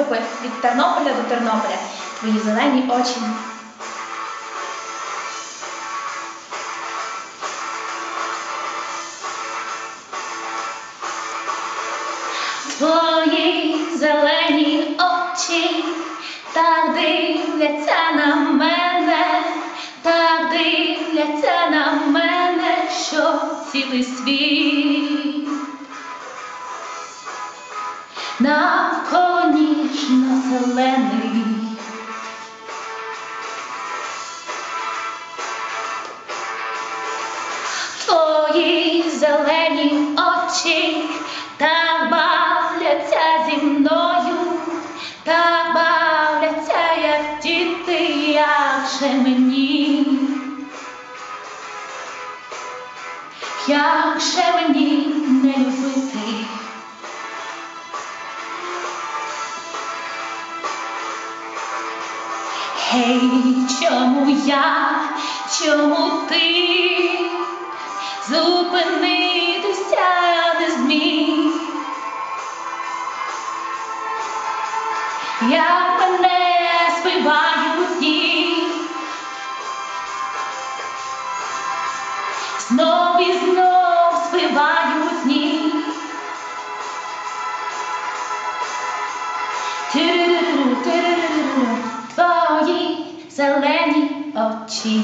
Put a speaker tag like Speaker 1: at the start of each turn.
Speaker 1: групи від Тернополя до Тернополя. Твої зелені очі. Твої зелені очі так дивляться на мене, так дивляться на мене, що цілий світ. Навколо ніжно Твої зелені очі так бавляться зі мною, так бавляться, як діти, як же мені, як же мені не любити. Гей, чому я, чому ти зупинитися не зміг? Як мене співають дні, знов і знов дні. Тиририру, тиририру, Твої зелені очі.